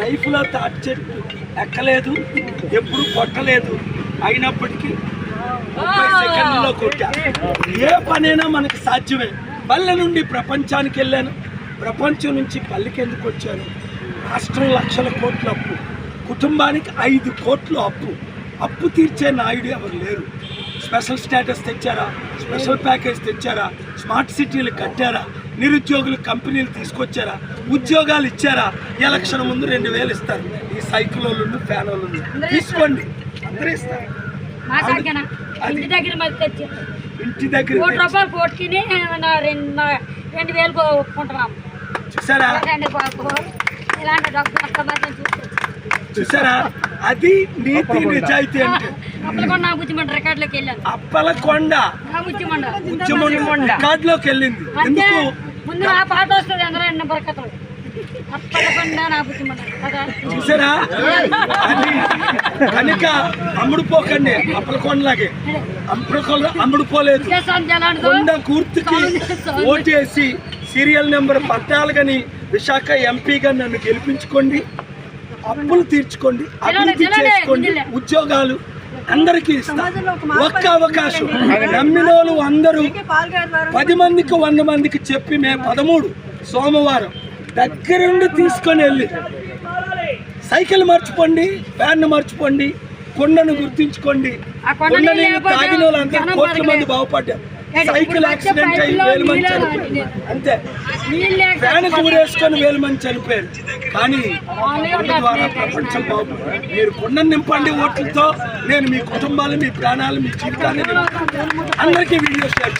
లైఫ్లో తాటి చెట్టు ఎక్కలేదు ఎప్పుడు కొట్టలేదు. అయినప్పటికీ ముప్పై సెకండ్లో కొట్టా. ఏ పనైనా మనకు సాధ్యమే. పల్లె నుండి ప్రపంచానికి వెళ్ళాను. ప్రపంచం నుంచి పల్లెకి ఎందుకు వచ్చాను? రాష్ట్రం లక్షల కోట్ల అప్పు. కుటుంబానికి ఐదు కోట్లు అప్పు. అప్పు తీర్చే నాయుడు ఎవరు లేరు. స్పెషల్ స్టేటస్ తెచ్చారా? స్పెషల్ ప్యాకేజ్ తెచ్చారా? స్మార్ట్ సిటీలు కట్టారా? నిరుద్యోగులు కంపెనీలు తీసుకొచ్చారా? ఉద్యోగాలు ఇచ్చారా? ఎలక్షన్ ముందు రెండు వేలు ఇస్తారు. ఈ సైకిల్ వాళ్ళు ఫ్యాన్ వాళ్ళు తీసుకోండి. అందరూ ఇస్తారు. ఇంటి దగ్గర ఇంటి దగ్గర కోటి రూపాయలు కోటికి రెండు వేలు ఒప్పుకుంటున్నాం చూసారా? ఇలాంటి చూసారా? అది నీతి నిజాయితీ అంటే. అప్పుడు అప్పలకొండ ఉద్యమం రికార్డులోకి వెళ్ళింది ఎందుకు? ముందు నా పాట వస్తుంది అందరూ చూసారా? అది కనుక అమ్ముడు పోకండి. అప్పలకొండలాగే. అప్పలకొండ అమ్ముడు పోలేదు. చేసాను జలాంటిదో కొండ గుర్తుకి ఓటేసి సీరియల్ నెంబర్ పద్నాలుగని విశాఖ ఎంపీగా నన్ను గెలిపించుకోండి. అప్పులు తీర్చుకోండి అభివృద్ధి చేసుకోండి ఉద్యోగాలు అందరికీ ఇస్తా. ఒక్క అవకాశం. నమ్మిన వాళ్ళు అందరూ పది మందికి వంద మందికి చెప్పి మే పదమూడు సోమవారం దగ్గరుండి తీసుకొని వెళ్ళి సైకిల్ మర్చిపోండి ఫ్యాన్ మర్చిపోండి కొండను గుర్తించుకోండి. కొండ తాగిన వాళ్ళందరూ కోట్ల మంది. బాగుపడ్డారు. సైకిల్ యాక్సిడెంట్ అయ్యి వేలు మంది చనిపోయారు. అంతే ఫ్యాన్ ఊరేసుకొని వేలు మంది చనిపోయారు కానీ కొండ ద్వారా ప్రపంచం బాగుంది మీరు కొండను నింపండి ఓట్లతో నేను మీ కుటుంబాలు మీ ప్రాణాలు మీ జీవితాన్ని. అందరికీ వీడియో షేర్.